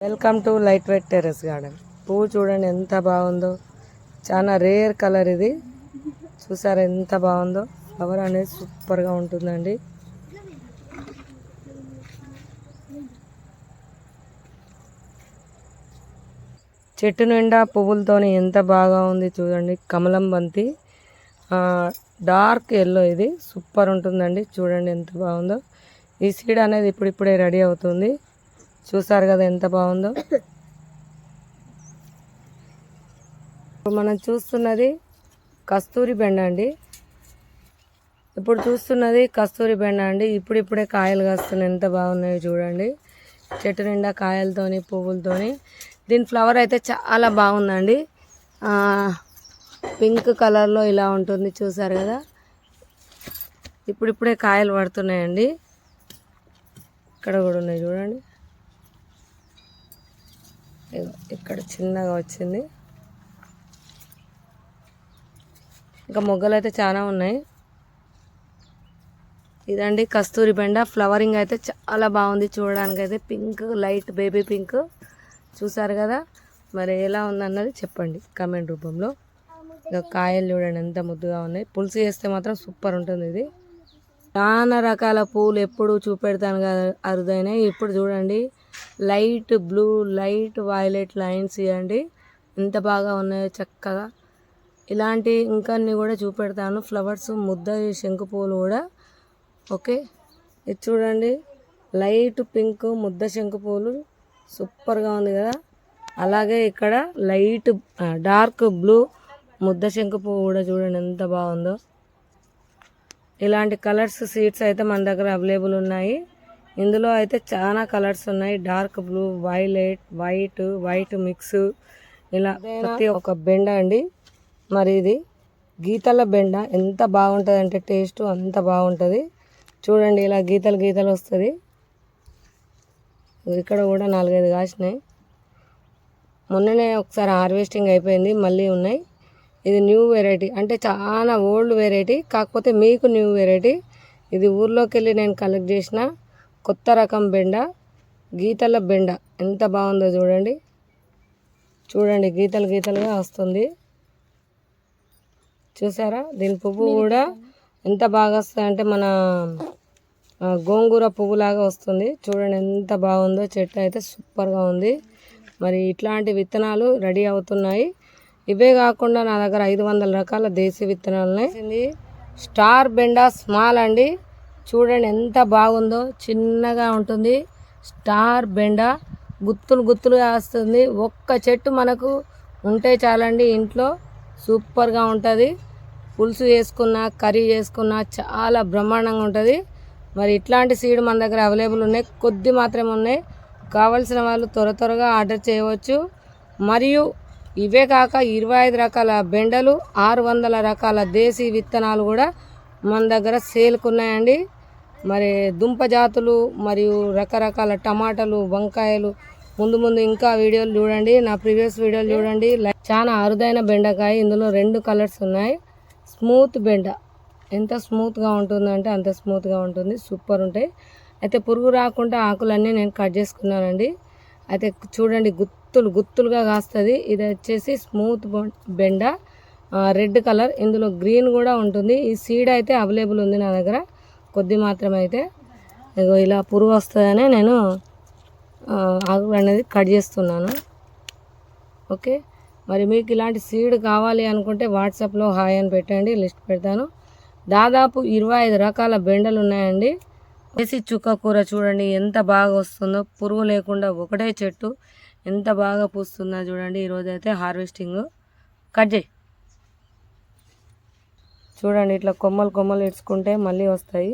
Welcome to light weight terrace garden. పువ్వు చూడండి ఎంత బాగుందో. చాలా రేర్ కలర్ ఇది. చూసారా ఎంత బాగుందో. ఫ్లవర్ అనేది సూపర్గా ఉంటుందండి. చెట్టు నిండా పువ్వులతోని ఎంత బాగా ఉంది చూడండి. కమలం బంతి. ఆ, డార్క్ ఎల్లో ఇది. సూపర్ ఉంటుందండి. చూడండి ఎంత బాగుందో. ఈ సీడ్ అనేది ఇప్పుడిప్పుడే రెడీ అవుతుంది. చూసారు కదా ఎంత బాగుందో. ఇప్పుడు మనం చూస్తున్నది కస్తూరి బెండ అండి. ఇప్పుడు చూస్తున్నది కస్తూరి బెండ అండి. ఇప్పుడిప్పుడే కాయలు కాస్తున్నాయి. ఎంత బాగున్నాయో చూడండి. చెట్టు నిండా కాయలతోని పువ్వులతోని. దీని ఫ్లవర్ అయితే చాలా బాగుందండి. పింక్ కలర్లో ఇలా ఉంటుంది. చూసారు కదా. ఇప్పుడిప్పుడే కాయలు పడుతున్నాయండి. ఇక్కడ కూడా ఉన్నాయి చూడండి. ఇక్కడ చిన్నగా వచ్చింది. ఇంకా మొగ్గలు అయితే చాలా ఉన్నాయి. ఇదండి కస్తూరి బెండ. ఫ్లవరింగ్ అయితే చాలా బాగుంది చూడడానికి అయితే పింక్ లైట్ బేబీ పింక్ చూసారు కదా? మరి ఎలా ఉందన్నది చెప్పండి కామెంట్ రూపంలో. ఇంకా కాయలు చూడండి ఎంత ముద్దుగా ఉన్నాయి. పులుసు చేస్తే మాత్రం సూపర్ ఉంటుంది ఇది. చాలా రకాల పూలు ఎప్పుడు చూపెడతాను కదా అరుదైనాయి ఇప్పుడు చూడండి. Light blue light violet lines ఇవ్వండి ఎంత బాగా ఉన్నాయో చక్కగా. ఇలాంటి ఇంకన్ని కూడా చూపెడతాను. ఫ్లవర్స్ ముద్ద శంకు పూలు కూడా. ఓకే? ఇది చూడండి. లైట్ పింక్ ముద్ద శంకు పూలు సూపర్గా ఉంది కదా? అలాగే ఇక్కడ లైట్ డార్క్ బ్లూ ముద్ద శంకు పువ్వు కూడా చూడండి ఎంత బాగుందో. ఇలాంటి కలర్స్ సీడ్స్ అయితే మన దగ్గర అవైలబుల్ ఉన్నాయి. ఇందులో అయితే చాలా కలర్స్ ఉన్నాయి. Dark blue violet white white mix. ఇలా ప్రతి ఒక బెండ అండి. మరి ఇది గీతల బెండ. ఎంత బాగుంటుంది అంటే టేస్ట్ అంత బాగుంటుంది. చూడండి ఇలా గీతలు గీతలు వస్తుంది. ఇక్కడ కూడా నాలుగైదు కాసినాయి. మొన్ననే ఒకసారి హార్వెస్టింగ్ అయిపోయింది మళ్ళీ ఉన్నాయి. ఇది న్యూ వెరైటీ. అంటే చాలా ఓల్డ్ వెరైటీ కాకపోతే మీకు న్యూ వెరైటీ. ఇది ఊర్లోకి వెళ్ళి నేను కలెక్ట్ చేసిన కొత్త రకం బెండ గీతల బెండ. ఎంత బాగుందో చూడండి. చూడండి గీతలు గీతలుగా వస్తుంది. చూసారా? దీని పువ్వు కూడా ఎంత బాగా వస్తుంది అంటే మన గోంగూర పువ్వులాగా వస్తుంది. చూడండి ఎంత బాగుందో. చెట్టు అయితే సూపర్గా ఉంది. మరి ఇట్లాంటి విత్తనాలు రెడీ అవుతున్నాయి. ఇవే కాకుండా నా దగ్గర ఐదు వందల రకాల దేశీ విత్తనాలు ఉన్నాయి స్టార్ బెండా స్మాల్ అండి. చూడండి ఎంత బాగుందో. చిన్నగా ఉంటుంది. స్టార్ బెండ గుత్తులు గుత్తులుగా వస్తుంది. ఒక్క చెట్టు మనకు ఉంటే చాలండి ఇంట్లో. సూపర్గా ఉంటుంది. పులుసు చేసుకున్నా కర్రీ చేసుకున్నా చాలా బ్రహ్మాండంగా ఉంటుంది. మరి ఇట్లాంటి సీడ్ మన దగ్గర అవైలబుల్ ఉన్నాయి. కొద్ది మాత్రమే ఉన్నాయి. కావలసిన వాళ్ళు త్వర త్వరగా ఆర్డర్ చేయవచ్చు. మరియు ఇవే కాక ఇరవై ఐదు రకాల బెండలు ఆరు వందల రకాల దేశీ విత్తనాలు కూడా మన దగ్గర సేల్కున్నాయండి మరి దుంప జాతులు మరియు రకరకాల టమాటాలు వంకాయలు. ముందు ముందు ఇంకా వీడియోలు చూడండి. నా ప్రీవియస్ వీడియోలు చూడండి. చాలా అరుదైన బెండకాయ. ఇందులో రెండు కలర్స్ ఉన్నాయి. స్మూత్ బెండ. ఎంత స్మూత్గా ఉంటుందంటే అంత స్మూత్గా ఉంటుంది. సూపర్ ఉంటాయి. అయితే పురుగు రాకుండా ఆకులన్నీ నేను కట్ చేసుకున్నానండి. అయితే చూడండి గుత్తులు గుత్తులుగా కాస్తుంది. ఇది వచ్చేసి స్మూత్ బెండ. Red colour. ఇందులో గ్రీన్ కూడా ఉంటుంది. ఈ సీడ్ అయితే అవైలబుల్ ఉంది నా దగ్గర. కొద్ది మాత్రమైతే ఇగో ఇలా పురుగు వస్తుందని నేను ఆ, ఆకులు అనేది కట్ చేస్తున్నాను. ఓకే? మరి మీకు ఇలాంటి సీడ్ కావాలి అనుకుంటే వాట్సాప్లో హాయ్ అని పెట్టండి లిస్ట్ పెడతాను. దాదాపు ఇరవై ఐదు రకాల బెండలు ఉన్నాయండి. వేసి చుక్క కూర చూడండి ఎంత బాగా వస్తుందో. పురుగు లేకుండా ఒకటే చెట్టు ఎంత బాగా పూస్తుందో చూడండి. ఈరోజైతే హార్వెస్టింగ్ కట్ చేయి. చూడండి ఇట్లా కొమ్మలు కొమ్మలు ఇడ్చుకుంటే మళ్ళీ వస్తాయి.